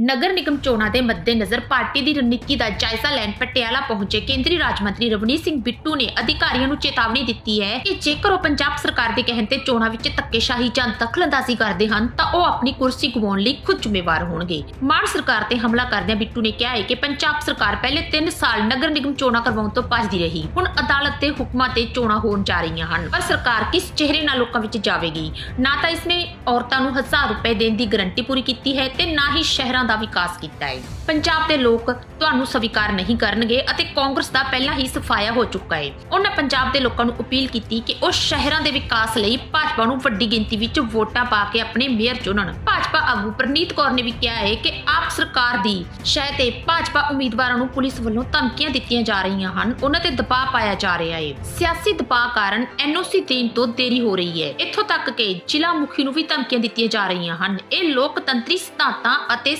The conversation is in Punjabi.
ਨਗਰ ਨਿਗਮ ਚੋਣਾਂ ਦੇ ਮੱਦੇਨਜ਼ਰ ਪਾਰਟੀ ਦੀ ਰਣਨੀਤੀ ਦਾ ਜਾਇਜ਼ਾ ਲੈਣ ਪਟਿਆਲਾ ਪਹੁੰਚੇ ਕੇਂਦਰੀ ਰਾਜ ਮੰਤਰੀ ਰਵਨੀਤ ਸਿੰਘ ਬਿੱਟੂ ਨੇ ਅਧਿਕਾਰੀਆਂ ਨੂੰ ਚੇਤਾਵਨੀ ਦਿੱਤੀ ਹੈ ਕਿ ਜੇਕਰ ਉਹ ਪੰਜਾਬ ਸਰਕਾਰ ਦੇ ਕਹਿਣ ਤੇ ਚੋਣਾਂ ਵਿੱਚ ਧੱਕੇਸ਼ਾਹੀ ਜਾਂ ਦਖਲਅੰਦਾਜ਼ੀ ਕਰਦੇ ਹਨ, ਤਾਂ ਉਹ ਆਪਣੀ ਕੁਰਸੀ ਗਵਾਉਣ ਲਈ ਖੁਦ ਜ਼ਿੰਮੇਵਾਰ ਹੋਣਗੇ। ਮਾਨ ਸਰਕਾਰ ਤੇ ਹਮਲਾ ਕਰਦਿਆਂ ਬਿੱਟੂ ਨੇ ਕਿਹਾ ਹੈ ਕਿ ਪੰਜਾਬ ਸਰਕਾਰ ਪਹਿਲੇ 3 ਸਾਲ ਨਗਰ ਨਿਗਮ ਚੋਣਾਂ ਕਰਵਾਉਣ ਤੋਂ ਭੱਜਦੀ ਰਹੀ। ਹੁਣ ਅਦਾਲਤ ਦੇ ਹੁਕਮਾਂ ਤੇ ਚੋਣਾਂ ਹੋਣ ਜਾ ਰਹੀਆਂ ਹਨ। ਪਰ ਸਰਕਾਰ ਕਿਸ ਚਿਹਰੇ ਨਾਲ ਲੋਕਾਂ ਵਿੱਚ ਜਾਵੇਗੀ? ਨਾ ਤਾਂ ਇਸਨੇ ਔਰਤਾਂ ਨੂੰ 1000 ਰੁਪਏ ਦੇਣ ਦੀ ਗਰੰਟੀ ਪੂਰੀ ਕੀਤੀ ਹੈ ਤੇ ਨਾ ਹੀ ਸ਼ਹਿਰਾਂ ਦਾ ਵਿਕਾਸ ਕੀਤਾ ਹੈ। ਪੰਜਾਬ ਦੇ ਲੋਕ ਤੁਹਾਨੂੰ ਸਵੀਕਾਰ ਨਹੀਂ ਕਰਨਗੇ ਅਤੇ ਕਾਂਗਰਸ ਦਾ ਪਹਿਲਾਂ ਹੀ ਸਫਾਇਆ ਹੋ ਚੁੱਕਾ ਹੈ। ਉਹਨਾਂ ਪੰਜਾਬ ਦੇ ਲੋਕਾਂ ਨੂੰ ਅਪੀਲ ਕੀਤੀ ਕਿ ਉਹ ਸ਼ਹਿਰਾਂ ਦੇ ਵਿਕਾਸ ਲਈ ਭਾਜਪਾ ਨੂੰ ਵੱਡੀ ਗਿਣਤੀ ਵਿੱਚ ਵੋਟਾਂ ਪਾ ਕੇ ਆਪਣੇ ਮੇਅਰ ਚੁਣਨ। ਭਾਜਪਾ ਆਗੂ ਪ੍ਰਨੀਤ ਕੌਰ ਨੇ ਵੀ ਕਿਹਾ ਹੈ ਕਿ ਆਪ ਸਰਕਾਰ ਦੀ ਸ਼ਹਿ ਤੇ ਭਾਜਪਾ ਉਮੀਦਵਾਰਾਂ ਨੂੰ ਪੁਲਿਸ ਵੱਲੋਂ ਧਮਕੀਆਂ ਦਿੱਤੀਆਂ ਜਾ ਰਹੀਆਂ ਹਨ। ਉਹਨਾਂ ਤੇ ਦਬਾਅ ਪਾਇਆ ਜਾ ਰਿਹਾ ਹੈ। ਸਿਆਸੀ ਦਬਾਅ ਕਾਰਨ ਐਨਓਸੀ ਦੇਣ ਤੋਂ ਦੇਰੀ ਹੋ ਰਹੀ ਹੈ। ਇੱਥੋਂ ਤੱਕ ਕਿ ਜ਼ਿਲ੍ਹਾ ਮੁਖੀ ਨੂੰ ਵੀ ਧਮਕੀਆਂ ਦਿੱਤੀਆਂ ਜਾ ਰਹੀਆਂ ਹਨ। ਇਹ ਲੋਕਤੰਤਰੀ ਸਿਧਾਂਤਾਂ ਅਤੇ